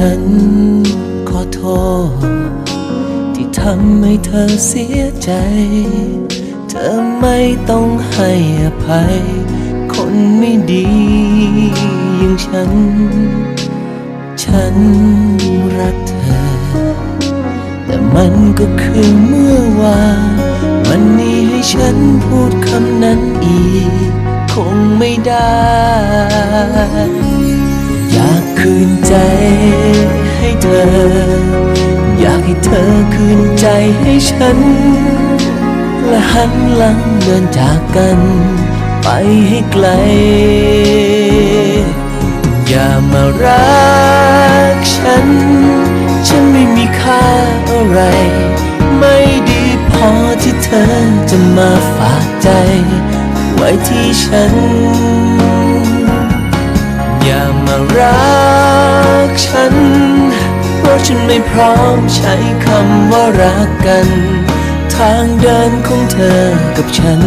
ฉันขอโทษ ที่ทำให้เธอเสียใจ เธอไม่ต้องให้อภัย คนไม่ดีอย่างฉัน ฉันรักเธอ แต่มันก็คือเมื่อวานวันนี้ให้ฉันพูดคำนั้นอีก คงไม่ได้ อยากคืนใจให้เธอ อยากให้เธอคืนใจให้ฉัน และหันหลังเดินจากกัน ไปให้ไกล อย่ามารักฉัน ฉันไม่มีค่าอะไร ไม่ดีพอที่เธอจะมาฝากใจ ไว้ที่ฉัน มารักฉัน เพราะฉันไม่พร้อมใช้คำว่ารักกัน ทางเดินของเธอกับฉัน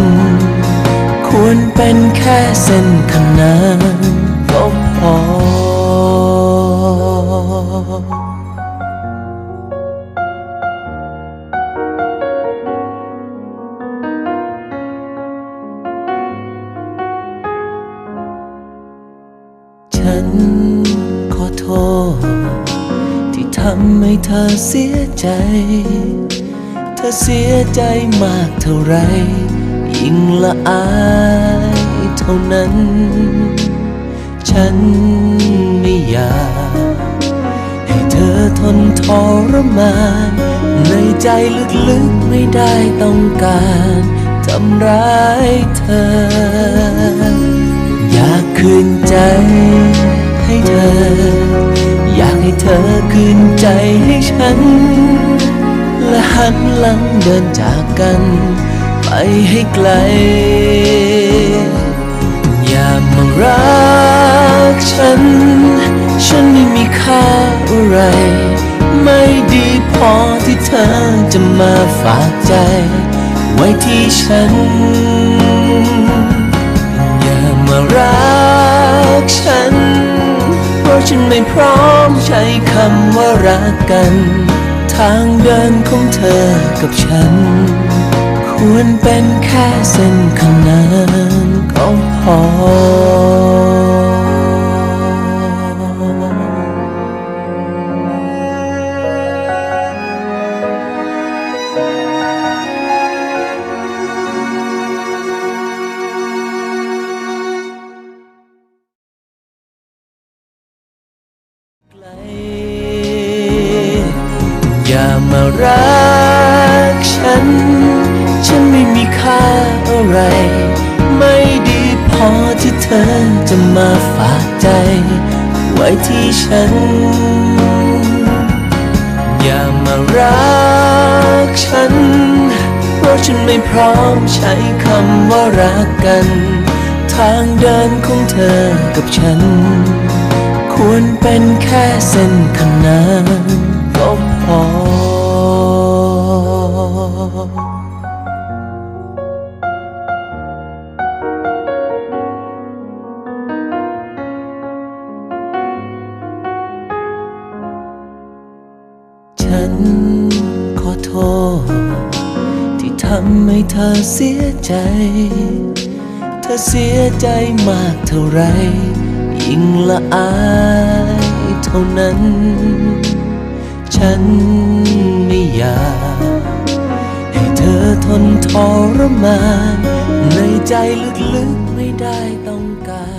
ควรเป็นแค่เส้นขนานก็พอ ฉันขอโทษ ที่ทำให้เธอเสียใจ เธอเสียใจมากเท่าไร ยิ่งละอายเท่านั้น ฉันไม่อยากให้เธอทนทรมาน ในใจลึกๆไม่ได้ต้องการทำร้ายเธอ อยากคืนใจ เธอ อยากให้เธอคืนใจให้ฉัน และหันหลังเดินจากกัน ไปให้ไกล อย่ามารักฉัน ฉันไม่มีค่าอะไร ไม่ดีพอที่เธอจะมาฝากใจ ไว้ที่ฉัน ฉันไม่พร้อมใช้คำว่ารักกัน ทางเดินของเธอกับฉัน ควรเป็นแค่เส้นขนานก็พอ อย่ามารักฉัน ฉันไม่มีค่าอะไร ไม่ดีพอที่เธอจะมาฝากใจ ไว้ที่ฉัน อย่ามารักฉัน เพราะฉันไม่พร้อมใช้คำว่ารักกัน ทางเดินของเธอกับฉัน ควรเป็นแค่เส้นขนาน ที่ทำให้เธอเสียใจ เธอเสียใจมากเท่าไร ยิ่งละอายเท่านั้น ฉันไม่อยากให้เธอทนทรมาน ในใจลึกๆไม่ได้ต้องการ